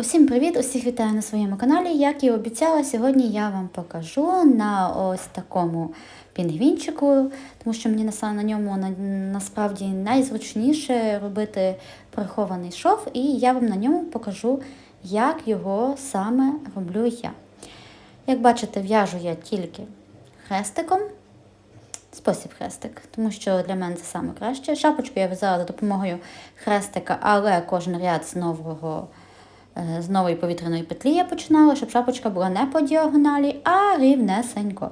Усім привіт! Усіх вітаю на своєму каналі. Як і обіцяла, сьогодні я вам покажу на ось такому пінгвінчику, тому що мені на, ньому на, насправді найзручніше робити прихований шов, і я вам на ньому покажу, як його саме роблю я. Як бачите, в'яжу я тільки хрестиком. Спосіб хрестик, тому що для мене це саме краще. Шапочку я в'язала за допомогою хрестика, але кожен ряд з нового. З нової повітряної петлі я починала, щоб шапочка була не по діагоналі, а рівнесенько.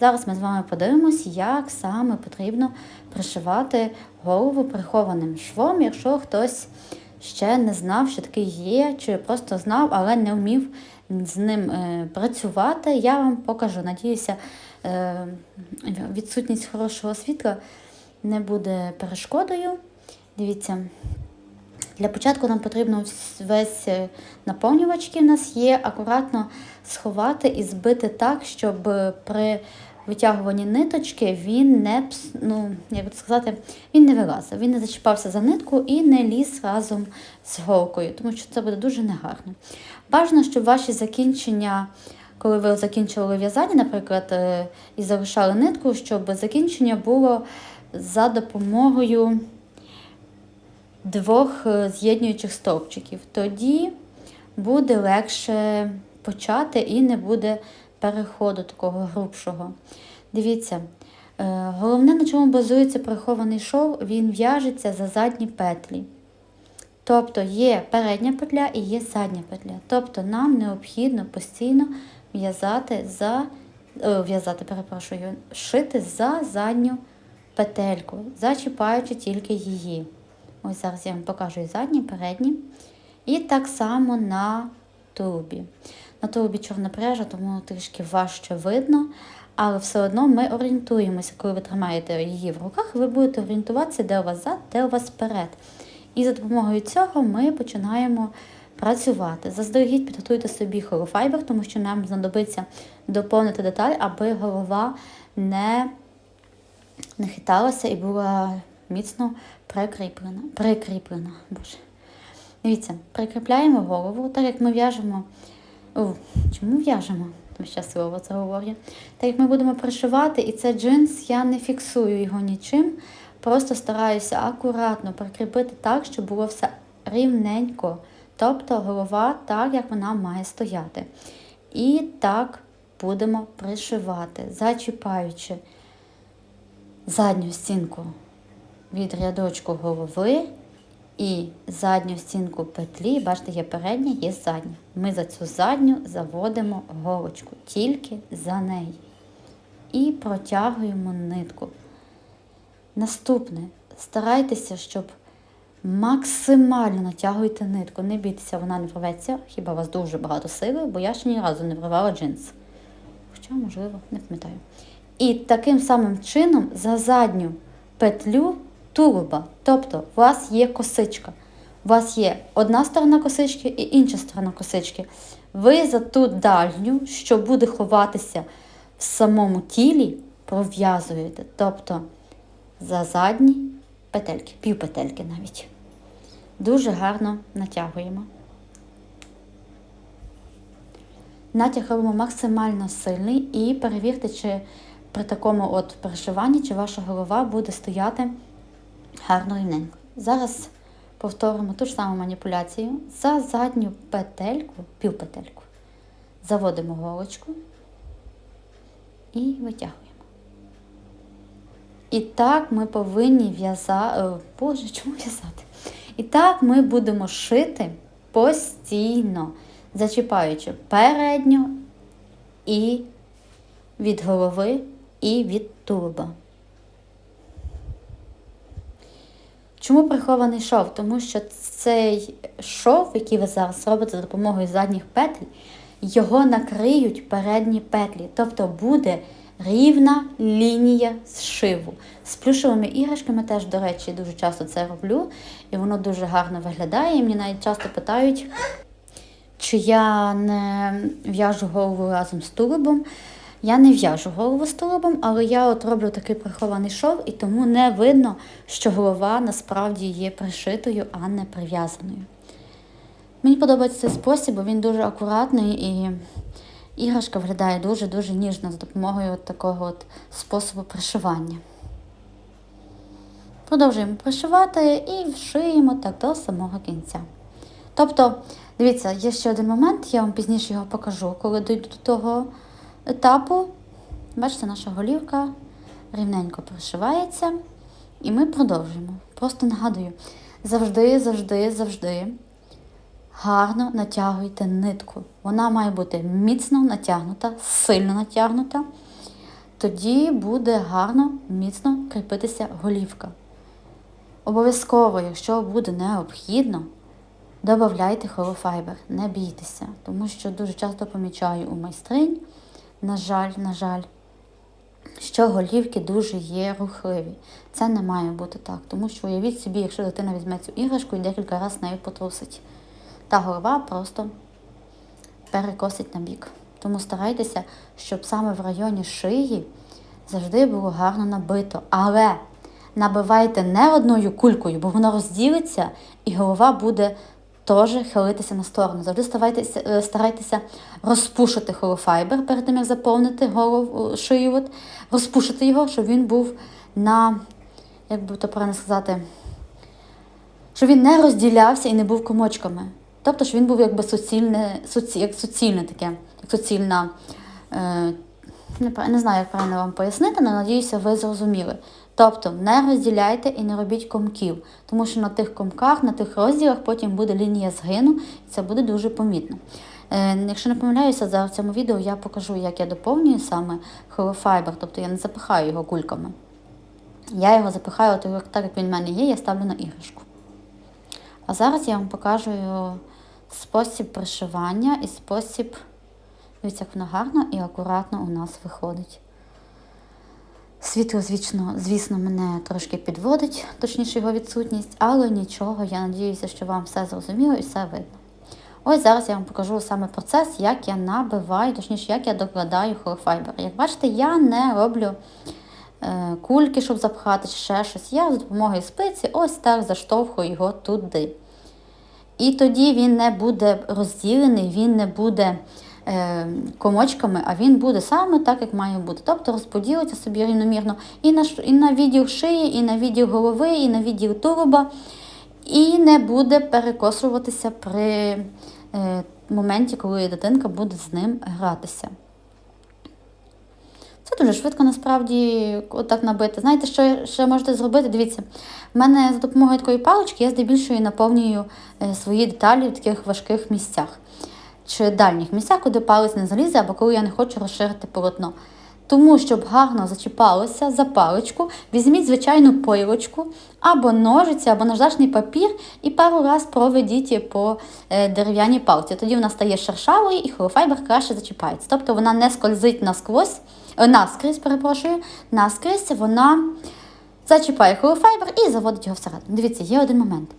Зараз ми з вами подивимось, як саме потрібно пришивати голову прихованим швом, якщо хтось ще не знав, що такий є, чи просто знав, але не вмів з ним працювати. Я вам покажу. Надіюся, відсутність хорошого світла не буде перешкодою. Дивіться. Для початку нам потрібно весь наповнювач, який в нас є, акуратно сховати і збити так, щоб при витягуванні ниточки він не ну, як сказати, він не вилазив, він не зачіпався за нитку і не ліз разом з голкою, тому що це буде дуже негарно. Бажано, щоб ваші закінчення, коли ви закінчили в'язання, наприклад, і залишали нитку, щоб закінчення було за допомогою двох е, з'єднуючих стовпчиків. Тоді буде легше почати і не буде переходу такого грубшого. Дивіться, е, головне, на чому базується прихований шов, він в'яжеться за задні петлі. Тобто є передня петля і є задня петля. Тобто нам необхідно постійно в'язати за, в'язати, перепрошую, шити за задню петельку, зачіпаючи тільки її. Ось зараз я вам покажу і задні, і передні. І так само на тулубі. На тулубі чорна пряжа, тому трішки важче видно. Але все одно ми орієнтуємося, коли ви тримаєте її в руках, ви будете орієнтуватися, де у вас зад, де у вас вперед. І за допомогою цього ми починаємо працювати. Заздалегідь підготуйте собі холофайбер, тому що нам знадобиться доповнити деталь, аби голова не, не хиталася і була міцно прикріплена. Прикріплена. Боже. Дивіться, прикріпляємо голову, так як ми в'яжемо. Чому в'яжемо? Тому слово це говорю. Так як ми будемо пришивати, і це джинс, я не фіксую його нічим. Просто стараюся акуратно прикріпити так, щоб було все рівненько. Тобто голова так, як вона має стояти. І так будемо пришивати, зачіпаючи задню стінку від рядочку голови і задню стінку петлі, бачите, є передня, є задня. Ми за цю задню заводимо голочку, тільки за неї. І протягуємо нитку. Наступне, старайтеся, щоб максимально натягуйте нитку. Не бійтеся, вона не врветься, хіба у вас дуже багато сили, бо я ще ні разу не вривала джинс. Хоча, можливо, не пам'ятаю. І таким самим чином за задню петлю тулуба. Тобто у вас є косичка. У вас є одна сторона косички і інша сторона косички. Ви за ту дальню, що буде ховатися в самому тілі, пров'язуєте. Тобто за задні петельки, півпетельки навіть. Дуже гарно натягуємо. Натяг робимо максимально сильний і перевірте, чи при такому от перешиванні, чи ваша голова буде стояти гарно рівненько. Зараз повторимо ту ж саму маніпуляцію. За задню петельку, півпетельку, заводимо голочку і витягуємо. І так ми повинні в'язати, е, боже, чому в'язати? І так ми будемо шити постійно, зачіпаючи передню і від голови, і від тулуба. Чому прихований шов? Тому що цей шов, який ви зараз робите за допомогою задніх петль, його накриють передні петлі. Тобто буде рівна лінія зшиву. З плюшовими іграшками теж, до речі, дуже часто це роблю, і воно дуже гарно виглядає. І мені навіть часто питають, чи я не в'яжу голову разом з тулубом. Я не в'яжу голову з тулубом, але я от роблю такий прихований шов, і тому не видно, що голова насправді є пришитою, а не прив'язаною. Мені подобається цей спосіб, бо він дуже акуратний і іграшка виглядає дуже-дуже ніжно за допомогою от такого от способу пришивання. Продовжуємо пришивати і вшиємо так до самого кінця. Тобто, дивіться, є ще один момент, я вам пізніше його покажу, коли дійду до того етапу. Бачите, наша голівка рівненько пришивається. І ми продовжуємо. Просто нагадую, завжди, завжди, завжди гарно натягуйте нитку. Вона має бути міцно натягнута, сильно натягнута. Тоді буде гарно, міцно кріпитися голівка. Обов'язково, якщо буде необхідно, додавайте холофайбер, не бійтеся, тому що дуже часто помічаю у майстринь, на жаль, на жаль, що голівки дуже є рухливі. Це не має бути так, тому що уявіть собі, якщо дитина візьме цю іграшку і декілька разів нею потрусить, та голова просто перекосить на бік. Тому старайтеся, щоб саме в районі шиї завжди було гарно набито. Але набивайте не одною кулькою, бо воно розділиться і голова буде теж хилитися на сторону. Завжди старайтеся, е, старайтеся розпушити холофайбер перед тим, як заповнити голову шию, от, розпушити його, щоб він був на, як би то правильно сказати, щоб він не розділявся і не був комочками. Тобто, щоб він був якби суцільне, суці, як суцільне таке, як суцільна. Е, не знаю, як правильно вам пояснити, але надіюся, ви зрозуміли. Тобто не розділяйте і не робіть комків, тому що на тих комках, на тих розділах потім буде лінія згину, і це буде дуже помітно. Е, якщо не помиляюся, за цьому відео я покажу, як я доповнюю саме холофайбер, тобто я не запихаю його кульками. Я його запихаю, так як він в мене є, я ставлю на іграшку. А зараз я вам покажу спосіб пришивання і спосіб, дивіться, як воно гарно і акуратно у нас виходить. Світло, звісно, звісно, мене трошки підводить, точніше його відсутність, але нічого, я надіюся, що вам все зрозуміло і все видно. Ось зараз я вам покажу саме процес, як я набиваю, точніше, як я докладаю холофайбер. Як бачите, я не роблю е, кульки, щоб запхати, ще щось. Я з допомогою спиці ось так заштовхую його туди. І тоді він не буде розділений, він не буде комочками, а він буде саме так, як має бути. Тобто розподілиться собі рівномірно і на, і на відділ шиї, і на відділ голови, і на відділ тулуба, і не буде перекосуватися при е, моменті, коли дитинка буде з ним гратися. Це дуже швидко насправді отак набити. Знаєте, що ще можете зробити? Дивіться, в мене за допомогою такої палички я здебільшою наповнюю е, свої деталі в таких важких місцях чи дальніх місцях, куди палець не залізе, або коли я не хочу розширити полотно. Тому, щоб гарно зачіпалося за паличку, візьміть звичайну пилочку, або ножиці, або наждачний папір і пару раз проведіть по е, дерев'яній палці. Тоді вона стає шершавою і холофайбер краще зачіпається. Тобто вона не скользить насквозь, е, наскрізь, перепрошую, наскрізь вона зачіпає холофайбер і заводить його всередину. Дивіться, є один момент.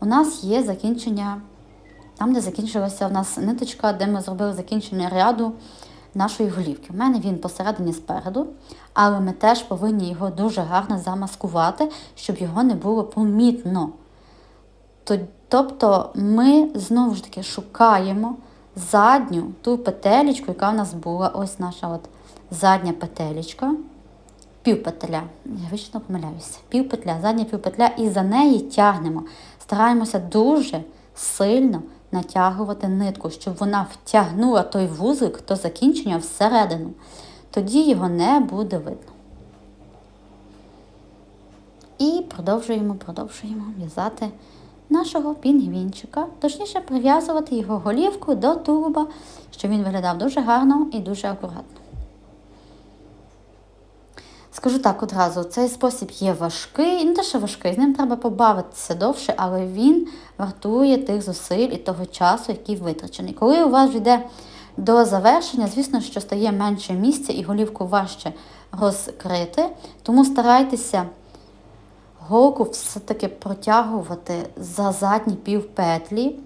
У нас є закінчення там, де закінчилася в нас ниточка, де ми зробили закінчення ряду нашої голівки. У мене він посередині спереду, але ми теж повинні його дуже гарно замаскувати, щоб його не було помітно. Тобто ми знову ж таки шукаємо задню ту петелечку, яка в нас була, ось наша от задня петелечка, півпетля. Я вічно помиляюся. Півпетля, задня півпетля, і за неї тягнемо. Стараємося дуже сильно натягувати нитку, щоб вона втягнула той вузик до закінчення всередину. Тоді його не буде видно. І продовжуємо, продовжуємо в'язати нашого пінгвінчика, точніше прив'язувати його голівку до тулуба, щоб він виглядав дуже гарно і дуже акуратно. Скажу так одразу, цей спосіб є важкий, не те, що важкий, з ним треба побавитися довше, але він вартує тих зусиль і того часу, який витрачений. Коли у вас йде до завершення, звісно, що стає менше місця і голівку важче розкрити, тому старайтеся голку все-таки протягувати за задні півпетлі.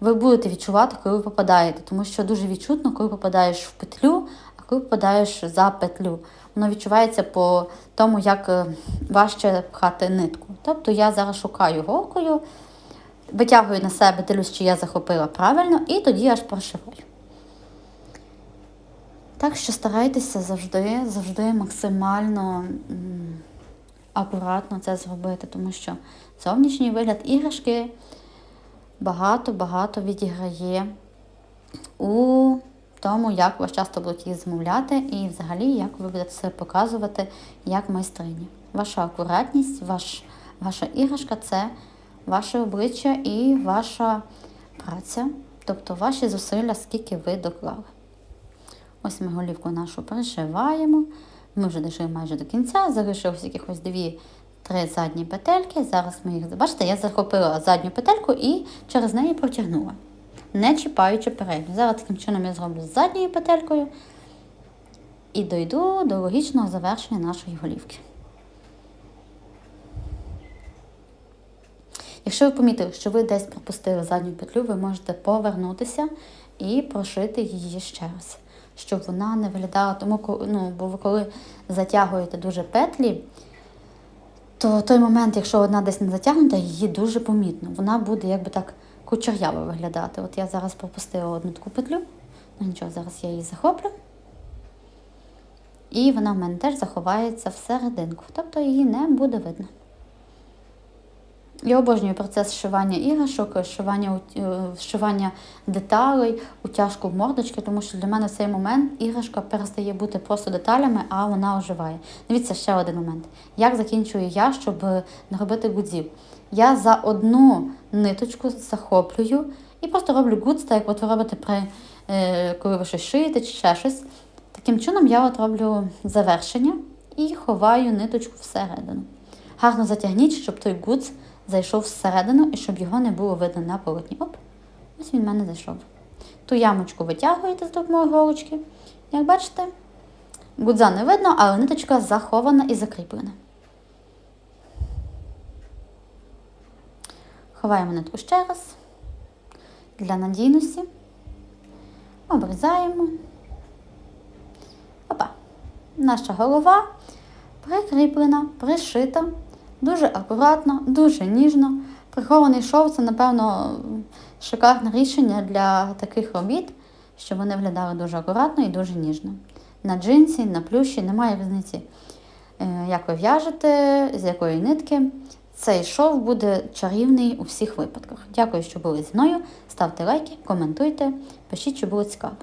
Ви будете відчувати, коли ви попадаєте, тому що дуже відчутно, коли попадаєш в петлю, коли попадаєш за петлю. Воно відчувається по тому, як е, важче пхати нитку. Тобто я зараз шукаю голкою витягую на себе, дивлюсь, чи я захопила правильно, і тоді аж прошиваю. Так що старайтеся завжди, завжди максимально акуратно це зробити, тому що зовнішній вигляд іграшки багато-багато відіграє у тому, як вас часто будуть їх замовляти, і взагалі, як ви будете себе показувати як майстрині. Ваша акуратність, ваш, ваша іграшка це ваше обличчя і ваша праця, тобто ваші зусилля, скільки ви доклали. Ось ми голівку нашу пришиваємо. Ми вже дійшли майже до кінця, залишилось якихось дві-три задні петельки. Зараз ми їх бачите, я захопила задню петельку і через неї протягнула, не чіпаючи передню. Зараз таким чином я зроблю з задньою петелькою і дойду до логічного завершення нашої голівки. Якщо ви помітили, що ви десь пропустили задню петлю, ви можете повернутися і прошити її ще раз, щоб вона не виглядала, тому ну, бо ви коли затягуєте дуже петлі, то той момент, якщо одна десь не затягнута, її дуже помітно. Вона буде якби так кучеряво виглядати. От я зараз пропустила одну таку петлю, ну нічого, зараз я її захоплю. І вона в мене теж заховається всерединку, тобто її не буде видно. Я обожнюю процес шивання іграшок, шивання, е, шивання деталей, утяжку в мордочки, тому що для мене в цей момент іграшка перестає бути просто деталями, а вона оживає. Дивіться ще один момент. Як закінчую я, щоб не робити гудзів? Я за одну ниточку захоплюю і просто роблю гудз, так як от ви робите при е, коли ви щось шиєте чи ще щось. Таким чином я от роблю завершення і ховаю ниточку всередину. Гарно затягніть, щоб той гудз зайшов всередину і щоб його не було видно на полотні. Оп, ось він в мене зайшов. Ту ямочку витягуєте з допомогою голочки. Як бачите, гудза не видно, але ниточка захована і закріплена. Ховаємо нитку ще раз для надійності. Обрізаємо. Опа. Наша голова прикріплена, пришита, дуже акуратно, дуже ніжно. Прихований шов це, напевно, шикарне рішення для таких робіт, щоб вони виглядали дуже акуратно і дуже ніжно. На джинсі, на плющі немає різниці, е, як ви в'яжете, з якої нитки. Цей шов буде чарівний у всіх випадках. Дякую, що були зі мною. Ставте лайки, коментуйте, пишіть, що було цікаво.